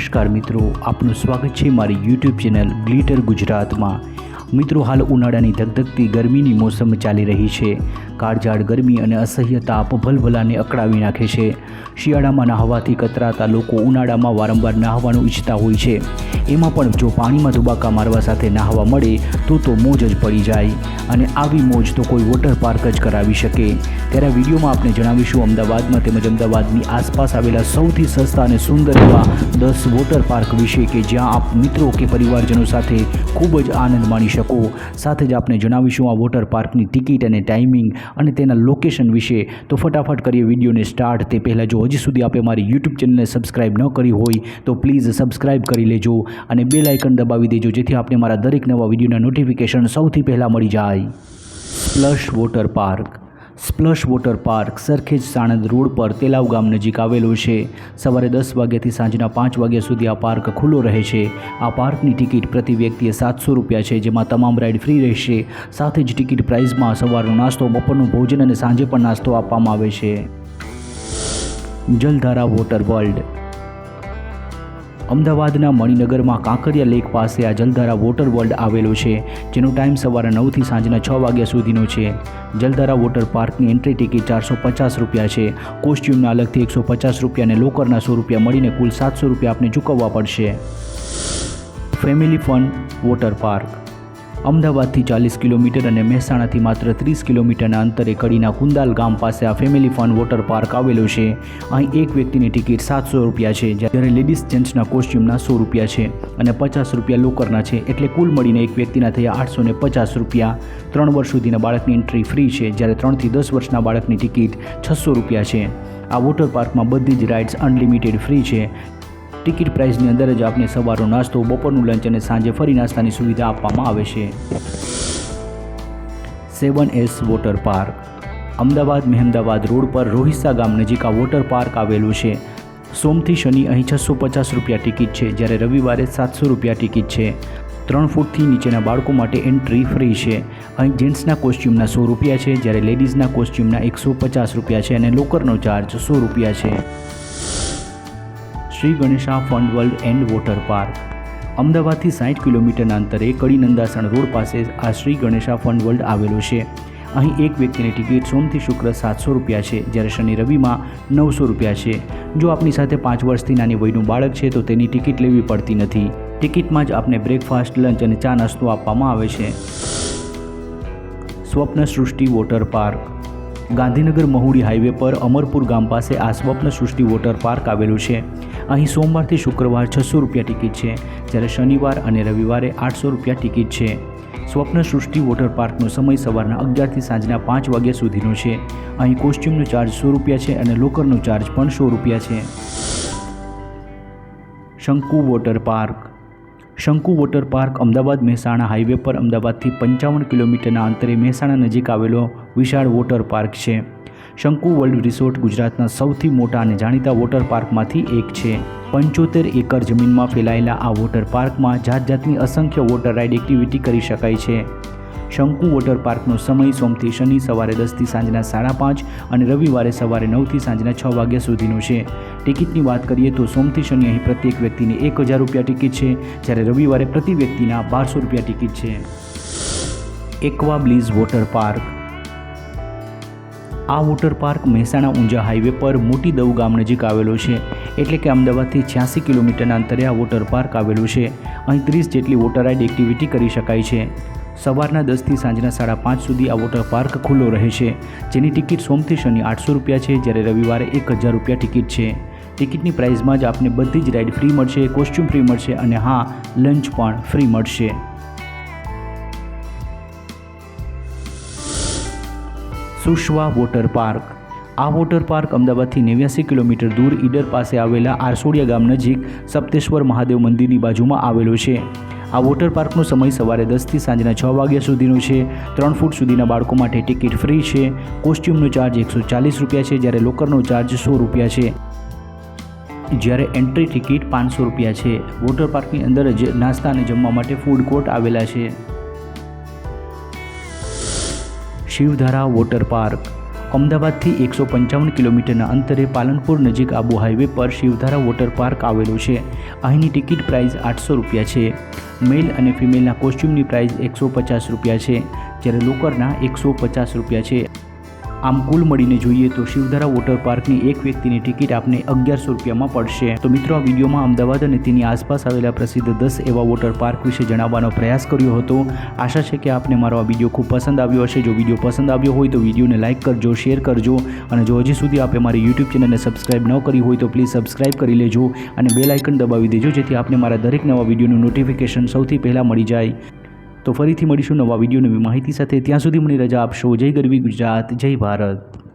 નમસ્કાર મિત્રો આપનું સ્વાગત છે મારી યુટ્યુબ ચેનલ ગ્લિટર ગુજરાતમાં. મિત્રો, હાલ ઉનાળાની ધગધગતી ગરમીની મોસમ ચાલી રહી છે. કાળઝાળ ગરમી અને અસહ્ય તાપ ભલભલાને અકળાવી નાખે છે. શિયાળામાં નહાવાથી કતરાતા લોકો ઉનાળામાં વારંવાર નહાવાનું ઈચ્છતા હોય છે. એમાં પણ જો પાણીમાં ધુબાકા મારવા સાથે નહાવા મળે, તો તો મોજ જ પડી જાય. અને આવી મોજ તો કોઈ વોટર પાર્ક જ કરાવી શકે. ત્યારે વિડીયોમાં આપણે જણાવીશું અમદાવાદમાં તેમજ અમદાવાદની આસપાસ આવેલા સૌથી સસ્તા અને સુંદર એવા દસ વોટર પાર્ક વિશે કે જ્યાં આપ મિત્રો કે પરિવારજનો સાથે ખૂબ જ આનંદ માણી શકો સાથે જ આપણે જણાવીશું આ વોટર પાર્કની ટિકિટ અને ટાઈમિંગ અને તેના લોકેશન વિશે. તો ફટાફટ કરીએ વિડીયોને સ્ટાર્ટ. તે પહેલાં જો હજી સુધી આપે મારી યુટ્યુબ ચેનલને સબસ્ક્રાઈબ ન કરી હોય, તો પ્લીઝ સબસ્ક્રાઈબ કરી લેજો અને બેલ આઇકન દબાવી દેજો, જેથી આપણે મારા દરેક નવા વિડીયોના નોટિફિકેશન સૌથી પહેલાં મળી જાય. Splash water park. Splash water park Sarkhej Sanand road પર તેલાવ ગામ નજીક આવેલો છે. સવારે દસ વાગ્યાથી સાંજના પાંચ વાગ્યા સુધી આ પાર્ક ખુલ્લો રહે છે. આ પાર્કની ટિકિટ પ્રતિ વ્યક્તિએ સાતસો રૂપિયા છે, જેમાં તમામ રાઇડ ફ્રી રહેશે. સાથે જ ટિકિટ પ્રાઇઝમાં સવારનો નાસ્તો, બપોરનું ભોજન અને સાંજે પણ નાસ્તો આપવામાં આવે છે. જલધારા વોટર વર્લ્ડ અમદાવાદના મણિનગરમાં કાંકરિયા લેક પાસે આ જલધારા વોટર વર્લ્ડ આવેલો છે, જેનો ટાઈમ સવારે નવથી સાંજના છ વાગ્યા સુધીનો છે. જલધારા વોટર પાર્કની એન્ટ્રી ટિકિટ ચારસો પચાસ રૂપિયા છે. કોસ્ટ્યુમના અલગથી એકસો પચાસ રૂપિયા અને લોકરના સો રૂપિયા મળીને કુલ સાતસો રૂપિયા આપને ચૂકવવા પડશે. ફેમિલી ફન વોટર પાર્ક અમદાવાદથી ચાલીસ કિલોમીટર અને મહેસાણાથી માત્ર ત્રીસ કિલોમીટરના અંતરે કડીના કુંદાલ ગામ પાસે આ ફેમિલી ફન વોટર પાર્ક આવેલો છે. અહીં એક વ્યક્તિની ટિકિટ સાતસો રૂપિયા છે, જ્યારે લેડીઝ જેન્ટ્સના કોસ્ટ્યુમના સો રૂપિયા છે અને પચાસ રૂપિયા લોકરના છે, એટલે કુલ મળીને એક વ્યક્તિના થયા આઠસો ને પચાસ રૂપિયા. ત્રણ વર્ષ સુધીના બાળકની એન્ટ્રી ફ્રી છે, જ્યારે ત્રણથી દસ વર્ષના બાળકની ટિકિટ છસો રૂપિયા છે. આ વોટર પાર્કમાં બધી જ રાઇડ્સ અનલિમિટેડ ફ્રી છે. ટિકિટ પ્રાઇસની અંદર જ આપને સવારનો નાસ્તો, બપોરનું લંચ અને સાંજે ફરી નાસ્તાની સુવિધા આપવામાં આવે છે. Seven S water park. Ahmedabad Mehmedabad road પર રોહિસ્સા ગામ નજીક આ વોટર પાર્ક આવેલું છે. સોમથી શનિ અહીં છસો પચાસ રૂપિયા ટિકિટ છે, જ્યારે રવિવારે સાતસો રૂપિયા ટિકિટ છે. ત્રણ ફૂટથી નીચેના બાળકો માટે એન્ટ્રી ફ્રી છે. અહીં જેન્ટ્સના કોસ્ચ્યુમના સો રૂપિયા છે, જ્યારે લેડીઝના કોસ્ચ્યુમના એકસો પચાસ રૂપિયા છે અને લોકરનો ચાર્જ સો રૂપિયા છે. Shri Ganesha fun world and water park. અમદાવાદથી સાઠ કિલોમીટરના અંતરે કડીનંદાસણ રોડ પાસે આ શ્રી ગણેશા ફંડ વર્લ્ડ આવેલો છે. અહીં એક વ્યક્તિની ટિકિટ સોમથી શુક્ર સાતસો રૂપિયા છે, જ્યારે શનિ રવિમાં નવસો રૂપિયા છે. જો આપની સાથે પાંચ વર્ષથી નાની વયનું બાળક છે, તો તેની ટિકિટ લેવી પડતી નથી. ટિકિટમાં જ આપને બ્રેકફાસ્ટ, લંચ અને ચા નાસ્તો આપવામાં આવે છે. Swapna Srushti water park. Gandhinagar Mahudi highway પર અમરપુર ગામ પાસે આ સ્વપ્ન સૃષ્ટિ વોટર પાર્ક આવેલું છે. અહીં સોમવારથી શુક્રવાર છસો રૂપિયા ટિકિટ છે, જ્યારે શનિવાર અને રવિવારે આઠસો રૂપિયા ટિકિટ છે. સ્વપ્ન સૃષ્ટિ વોટર પાર્કનો સમય સવારના અગિયારથી સાંજના પાંચ વાગ્યા સુધીનો છે. અહીં કોસ્ટ્યુમનો ચાર્જ સો રૂપિયા છે અને લોકરનો ચાર્જ પણ સો રૂપિયા છે. Shanku water park. Shanku water park Ahmedabad Mehsana highway પર અમદાવાદથી પંચાવન કિલોમીટરના અંતરે મહેસાણા નજીક આવેલો વિશાળ વોટર પાર્ક છે. શંકુ વર્લ્ડ રિસોર્ટ ગુજરાતના સૌથી મોટા અને જાણીતા વોટર પાર્કમાંથી એક છે. પંચોતેર એકર જમીનમાં ફેલાયેલા આ વોટર પાર્કમાં જાત જાતની અસંખ્ય વોટર રાઇડ એક્ટિવિટી કરી શકાય છે. શંકુ વોટર પાર્કનો સમય સોમથી શનિ સવારે દસથી સાંજના સાડા પાંચ અને રવિવારે સવારે નવથી સાંજના છ વાગ્યા સુધીનો છે. ટિકિટની વાત કરીએ તો સોમથી શનિ અહીં પ્રત્યેક વ્યક્તિની એક હજાર રૂપિયા ટિકિટ છે, જ્યારે રવિવારે પ્રતિ વ્યક્તિના બારસો રૂપિયા ટિકિટ છે. એક્વા બ્લીઝ વોટર પાર્ક આ water park Mehsana Unjha highway પર મોટી દવ ગામ નજીક આવેલો છે. એટલે કે અમદાવાદથી છ્યાસી કિલોમીટરના અંતરે આ વોટર પાર્ક આવેલું છે. અહીં ત્રીસ જેટલી વોટર રાઇડ એક્ટિવિટી કરી શકાય છે. સવારના દસથી સાંજના સાડા પાંચ સુધી આ વોટર પાર્ક ખુલ્લો રહે છે. જેની ટિકિટ સોમથી શનિ આઠસો રૂપિયા છે, જ્યારે રવિવારે એક હજાર રૂપિયા ટિકિટ છે. ટિકિટની પ્રાઇઝમાં જ આપને બધી જ રાઇડ ફ્રી મળશે, કોસ્ચ્યુમ ફ્રી મળશે અને હા, લંચ પણ ફ્રી મળશે. Sushva water park. આ વોટર પાર્ક અમદાવાદથી નેવ્યાસી કિલોમીટર દૂર ઈડર પાસે આવેલા આરસોડિયા ગામ નજીક સપ્તેશ્વર મહાદેવ મંદિરની બાજુમાં આવેલો છે. આ વોટર પાર્કનો સમય સવારે દસથી સાંજના છ વાગ્યા સુધીનો છે. ત્રણ ફૂટ સુધીના બાળકો માટે ટિકિટ ફ્રી છે. કોસ્ટ્યુમનો ચાર્જ એકસો ચાલીસ રૂપિયા છે, જ્યારે લોકરનો ચાર્જ સો રૂપિયા છે. જ્યારે એન્ટ્રી ટિકિટ પાંચસો રૂપિયા છે. વોટર પાર્કની અંદર જ નાસ્તા અને જમવા માટે ફૂડ કોર્ટ આવેલા છે. Shivdhara water park. અમદાવાદથી એકસો પંચાવન કિલોમીટરના અંતરે પાલનપુર નજીક આબુ હાઈવે પર શિવધારા વોટર પાર્ક આવેલો છે. અહીંની ટિકિટ પ્રાઇસ આઠસો રૂપિયા છે. મેલ અને ફિમેલના કોસ્ચ્યુમની પ્રાઇસ એકસો પચાસ રૂપિયા છે, જ્યારે લોકરના એકસો પચાસ રૂપિયા છે. આમ કુલ મળીને જોઈએ તો શિવધારા વોટર પાર્કની એક વ્યક્તિની ટિકિટ આપને અગિયારસો રૂપિયામાં પડશે. તો મિત્રો, આ વિડીયોમાં અમદાવાદ અને તેની આસપાસ આવેલા પ્રસિદ્ધ દસ એવા વોટર પાર્ક વિશે જણાવવાનો પ્રયાસ કર્યો હતો. આશા છે કે આપને મારો આ વીડિયો ખૂબ પસંદ આવ્યો હશે. જો વીડિયો પસંદ આવ્યો હોય તો વિડીયોને લાઇક કરજો, શેર કરજો અને જો હજી સુધી આપે મારી યુટ્યુબ ચેનલને સબસ્ક્રાઇબ ન કરી હોય તો પ્લીઝ સબસ્ક્રાઇબ કરી લેજો અને બે લાઇકન દબાવી દેજો જેથી આપને મારા દરેક નવા વિડીયોનું નોટિફિકેશન સૌથી પહેલાં મળી જાય. તો ફરીથી મળીશું નવા વીડિયો નવી માહિતી સાથે. ત્યાં સુધી મને રજા આપશો. જય ગરવી ગુજરાત. જય ભારત.